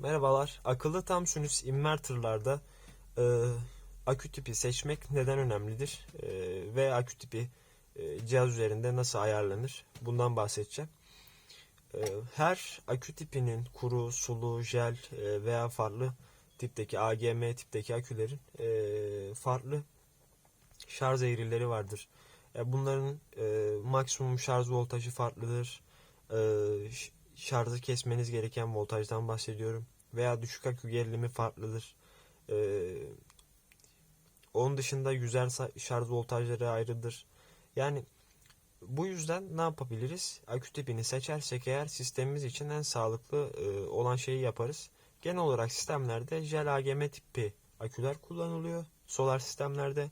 Merhabalar. Akıllı tam sinüs inverterlarda e, akü tipi seçmek neden önemlidir E, ve akü tipi e, cihaz üzerinde nasıl ayarlanır? Bundan bahsedeceğim. E, her akü tipinin kuru, sulu, jel e, veya farklı tipteki AGM tipteki akülerin e, farklı şarj eğrileri vardır. E, bunların e, maksimum şarj voltajı farklıdır. E, şarjı kesmeniz gereken voltajdan bahsediyorum. Veya düşük akü gerilimi farklıdır. E, onun dışında yüzer şarj voltajları ayrıdır. Yani bu yüzden ne yapabiliriz? Akü tipini seçersek eğer sistemimiz için en sağlıklı e, olan şeyi yaparız. Genel olarak sistemlerde jel AGM tipi aküler kullanılıyor. Solar sistemlerde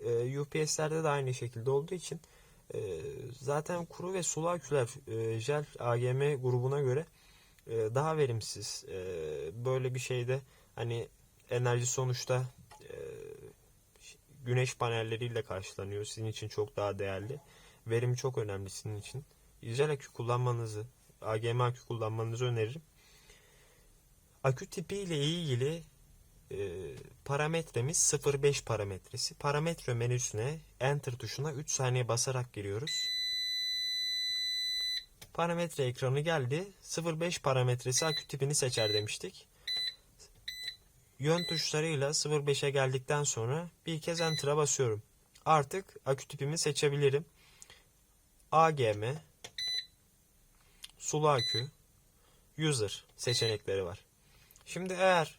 e, UPS'lerde de aynı şekilde olduğu için e, zaten kuru ve sulu aküler e, jel AGM grubuna göre e, daha verimsiz. E, böyle bir şeyde hani enerji sonuçta e, güneş panelleriyle karşılanıyor. Sizin için çok daha değerli. Verim çok önemli sizin için. Jel akü kullanmanızı, AGM akü kullanmanızı öneririm. Akü tipi ile ilgili e, parametremiz 05 parametresi. Parametre menüsüne Enter tuşuna 3 saniye basarak giriyoruz. Parametre ekranı geldi. 05 parametresi akü tipini seçer demiştik. Yön tuşlarıyla 05'e geldikten sonra bir kez Enter'a basıyorum. Artık akü tipimi seçebilirim. AGM, sulu akü, user seçenekleri var. Şimdi eğer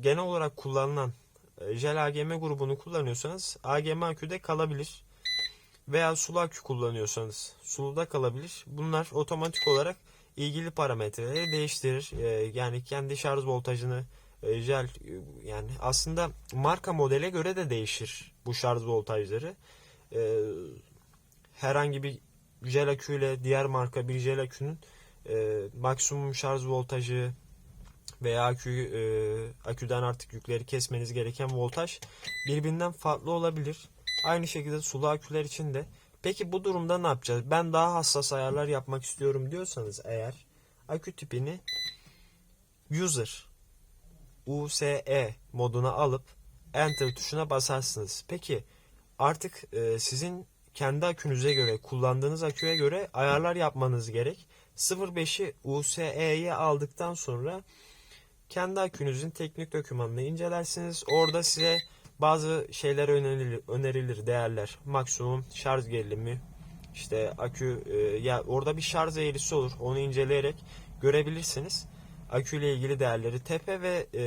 genel olarak kullanılan e, jel AGM grubunu kullanıyorsanız AGM aküde kalabilir. Veya sulu akü kullanıyorsanız suluda kalabilir. Bunlar otomatik olarak ilgili parametreleri değiştirir. E, yani kendi şarj voltajını e, jel e, yani aslında marka modele göre de değişir bu şarj voltajları. E, herhangi bir jel aküyle diğer marka bir jel akünün e, maksimum şarj voltajı veya akü, e, aküden artık yükleri kesmeniz gereken voltaj birbirinden farklı olabilir. Aynı şekilde sulu aküler için de. Peki bu durumda ne yapacağız? Ben daha hassas ayarlar yapmak istiyorum diyorsanız eğer akü tipini user USE moduna alıp enter tuşuna basarsınız. Peki artık e, sizin kendi akünüze göre kullandığınız aküye göre ayarlar yapmanız gerek. 05'i USE'ye aldıktan sonra kendi akünüzün teknik dokümanını incelersiniz. Orada size bazı şeyler önerilir, önerilir değerler. Maksimum şarj gerilimi, işte akü e, ya orada bir şarj eğrisi olur. Onu inceleyerek görebilirsiniz. Akü ile ilgili değerleri tepe ve e,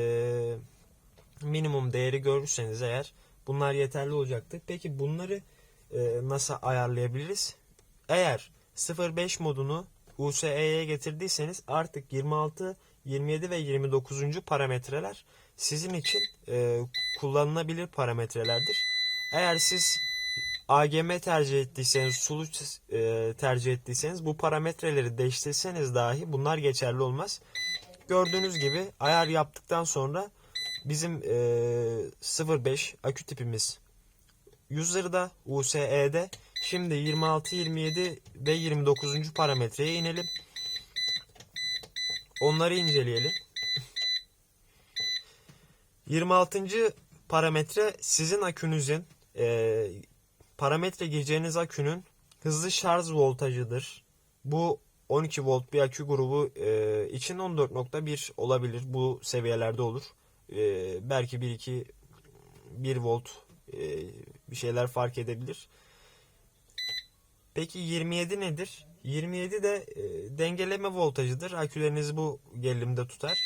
minimum değeri görürseniz eğer bunlar yeterli olacaktır. Peki bunları e, nasıl ayarlayabiliriz? Eğer 05 modunu USE'ye getirdiyseniz artık 26, 27 ve 29. parametreler sizin için e, kullanılabilir parametrelerdir. Eğer siz AGM tercih ettiyseniz, sulu e, tercih ettiyseniz bu parametreleri değiştirseniz dahi bunlar geçerli olmaz. Gördüğünüz gibi ayar yaptıktan sonra bizim e, 05 akü tipimiz user'da, USE'de Şimdi 26, 27 ve 29. parametreye inelim. Onları inceleyelim. 26. parametre sizin akünüzün e, parametre gireceğiniz akünün hızlı şarj voltajıdır. Bu 12 volt bir akü grubu e, için 14.1 olabilir. Bu seviyelerde olur. E, belki 1 2 1 volt e, bir şeyler fark edebilir. Peki 27 nedir? 27 de e, dengeleme voltajıdır. Akülerinizi bu gerilimde tutar.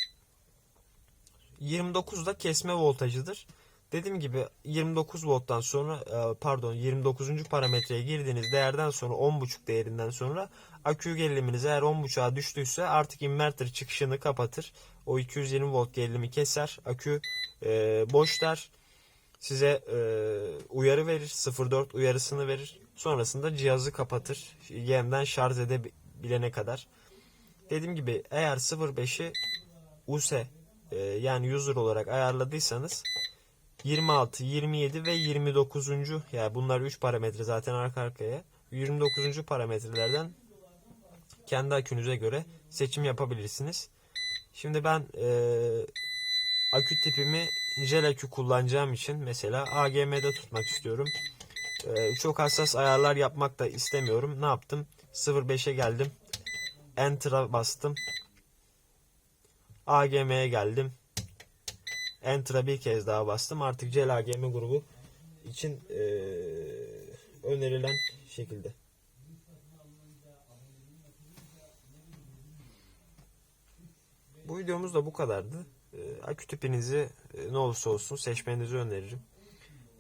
29 da kesme voltajıdır. Dediğim gibi 29 volttan sonra e, pardon 29. parametreye girdiğiniz değerden sonra 10.5 değerinden sonra akü geriliminiz eğer 10.5'a düştüyse artık inverter çıkışını kapatır. O 220 volt gerilimi keser. Akü e, boş der. Size e, uyarı verir. 04 uyarısını verir. Sonrasında cihazı kapatır. Yeniden şarj edebilene kadar. Dediğim gibi eğer 05'i USE e, yani user olarak ayarladıysanız 26, 27 ve 29. yani bunlar 3 parametre zaten arka arkaya. 29. parametrelerden kendi akünüze göre seçim yapabilirsiniz. Şimdi ben e, akü tipimi jel akü kullanacağım için mesela AGM'de tutmak istiyorum. E, çok hassas ayarlar yapmak da istemiyorum. Ne yaptım? 0.5'e geldim. Enter'a bastım. AGM'ye geldim. Enter'a bir kez daha bastım. Artık Cel AGM grubu için e, önerilen şekilde. Bu videomuz da bu kadardı. E, akü tipinizi ne olursa olsun seçmenizi öneririm.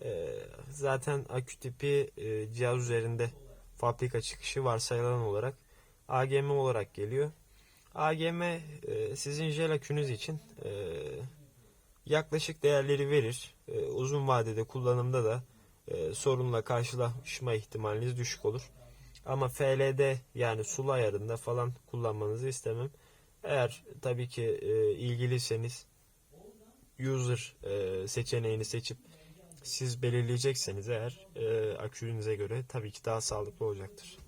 E, zaten akü tipi e, cihaz üzerinde fabrika çıkışı varsayılan olarak AGM olarak geliyor. AGM e, sizin jel akünüz için e, yaklaşık değerleri verir. E, uzun vadede kullanımda da e, sorunla karşılaşma ihtimaliniz düşük olur. Ama FLD yani sulu ayarında falan kullanmanızı istemem. Eğer tabii ki e, ilgiliyseniz user e, seçeneğini seçip siz belirleyecekseniz eğer e, akünüze göre tabii ki daha sağlıklı olacaktır.